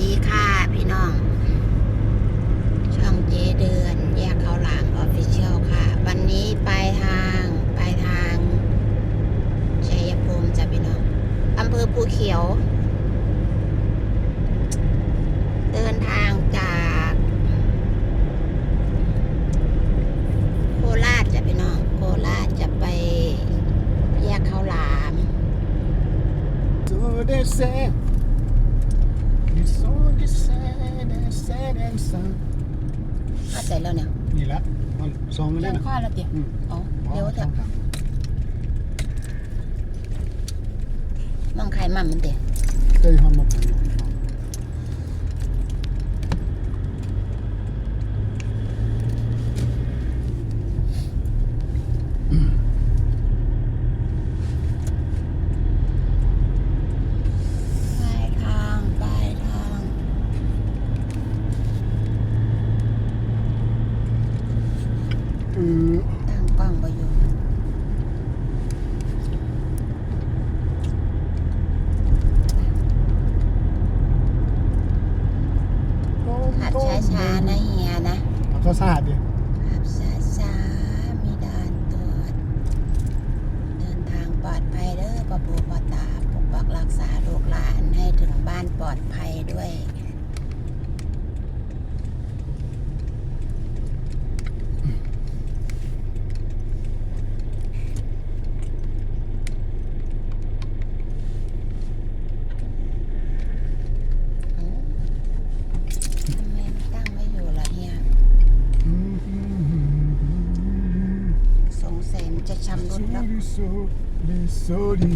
ดีค่ะพี่น้อง ช่องเจเดือน แยกเขาหลามออฟฟิเชียลค่ะ วันนี้ไปทางไปทางชัยภูมิจ้ะพี่น้องอำเภอภูเขียว เดินทางจากโคราชจ้ะพี่น้องโคราชจะไปแยกเขาหลาม So they say sad and sad อะเสร็จแล้วเนี่ยนี่ละมันซองกันเรื่ได้องนะข้อแล้วเดี๋ยวอืมอ๋อเดี๋ยวอ๋อเถอะทางมองใครมั่มมันเดี๋ยวเคยทำมาผม ปลายทางปลายทาง เออ ตั้งกล้องไปอยู่ ขับ ช้าๆนะเฮียนะเอาก็สะอาดดิขับช้าๆมีด่านตรวจเดินทางปลอดภัยเด้อปะปูปะตาปกปักรักษาลูกหลานให้ถึงบ้านปลอดภัยด้วย อืมทำไมมันตั้งไม่อยู่ล่ะเฮีย สงสัยมันจะชำรุ ดแล้วดิโซดิ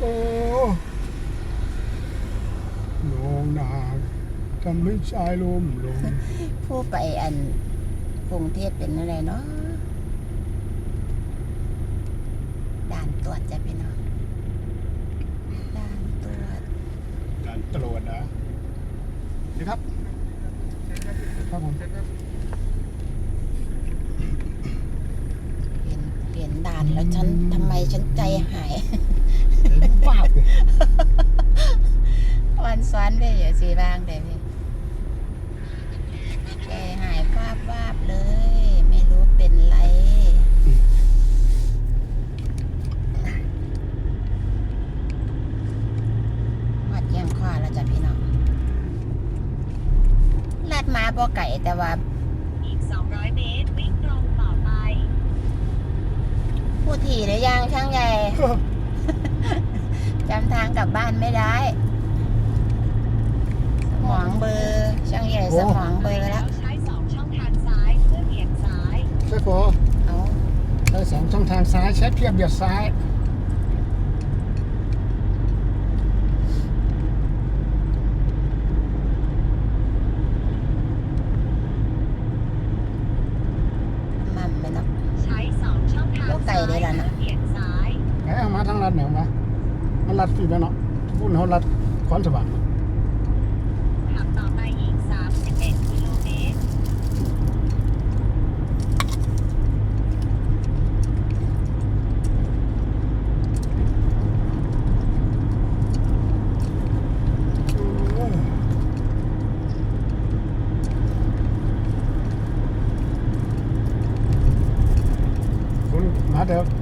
โอ้ลงนาทำให้ชายลมลงผู้ไปอันกรุงเทพเป็นอะไรเนาะด่านตรวจจะเป็นเนาะด่านตรวจ การ ตรวจนะนี่ครับครับผมเปลี่ยนเปลี่ยนด่านแล้วฉันทำไมฉันใจหายบ้าเลยวันซ้อนไปอย่าสีบ้างเดี๋ยวพี่ใจหายวาบวาบเลย ไม่รู้เป็นไร วัดแย่งข้อแล้วจ้ะพี่น้องลาดมา บ่ไก่แต่ว่า อีก 200 เมตร วิ่งตรงต่อไปผู้ถี่หรือยังช่างใหญ่ จำทางกลับบ้านไม่ได้ สมองเบลอร์ช่างใหญ่สมองเบลอร์แล้วใช้2ช่องทางซ้ายเพื่อเบี่ยงซ้าย ใช่ปะเอาใช้สองช่องทางซ้ายใช้เพียบเบียดซ้าย มั่มไปเนาะ ใช้ 2 ช่องทาง โอ้ไกล ซ้าย เลยล่ะนะ เพื่อเบี่ยงซ้าย ไหนเอามา ทางลัดไหนวะมันลัดฟีไปเนาะพูดเขาลัดขวานสว่างขับต่อไปอีก 31 กิโลเมตรคุณ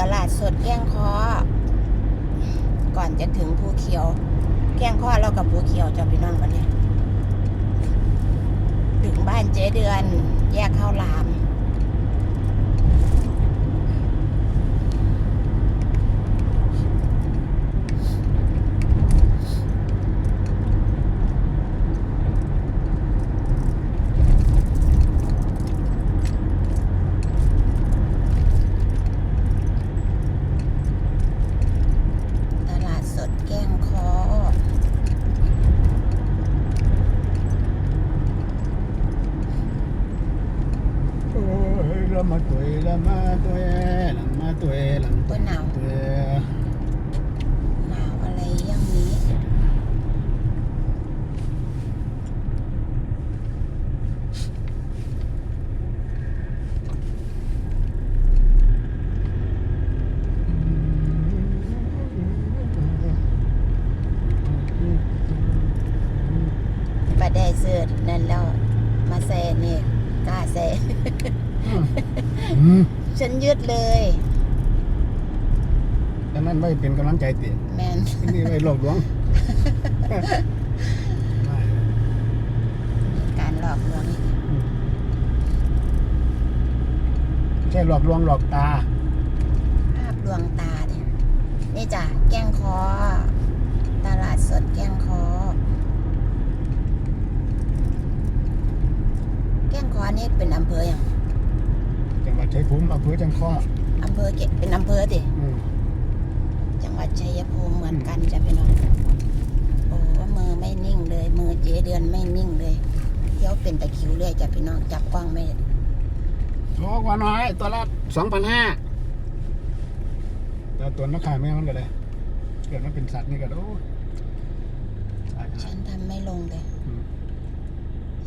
ตลาดสดแก้งคอก่อนจะถึงภูเขียว แก้งคอเรากับภูเขียวจะไปนอนวันนี้ ถึงบ้านเจ๊เดือน แยกข้าวหลาม ตลาดสดแก้งเคอ โอ้ย ละมาตัวละมาตุยลมาตัวละมาก็หนาวตัว หนาวอะไรอย่างนี้ ประเดเสื้อนั่นแล้ว มาแซ่นี่กล้าแซ่ อืม ฉันยืดเลยดังนั้นไม่เป็นกำลังใจติแมนนี่ไม่หลอกลวงไม่การหลอกลวงอีกใช่หลอกลวงหลอกตา ภาพลวงตาเนี่ยนี่จ้ะแก้งคอ ตลาดสดแก้งคอ แก้งคอนี่เป็นอำเภออย่างจังหวัด ชัยภูมิอำเภอจังข้ออำเภอเกเป็นอำเภอดิอืมจังหวัดชัยภูมิเหมือนกันจะเป็นองโอ้มือไม่นิ่งเลย มือเจเดือนไม่นิ่งเลยเที่ยวเป็นตะคริวเรื่อยจะพี่น้องจับกล้องไม่โอ้กว่าน้อย ตัวละสองพันห้าแต่ตัวนักขายไม่มันก็เลยเกิดมันเป็นสัตว์นี่ก็โอ้ยตายฉันทำไม่ลงเลย อืม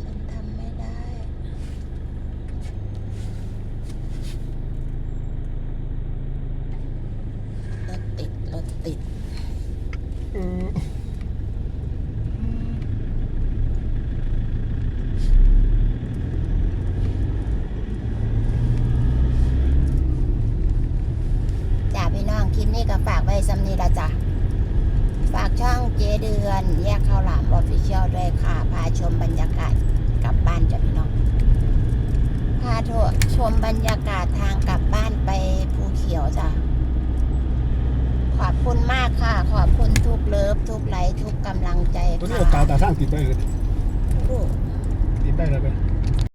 ฉันทำไม่ได้ รถติด รถติด เออ จ้าพี่น้องคลิปนี้ก็ฝากไว้สำนีละจ้ะ ฝากช่องเจเดือน แยกข้าวหลามออฟฟิเชียลด้วยค่ะ พาชมบรรยากาศกลับบ้านจ้ะพี่น้อง พาทัวร์ชมบรรยากาศทางกลับบ้านไปภูเขียวจ้ะ ขอบคุณมากค่ะ ขอบคุณทุกเลิฟทุกไลค์ทุกกำลังใจตัวนี้ค่ะโอกาสตาสร้างติดได้เลยลูกติดได้เลยไป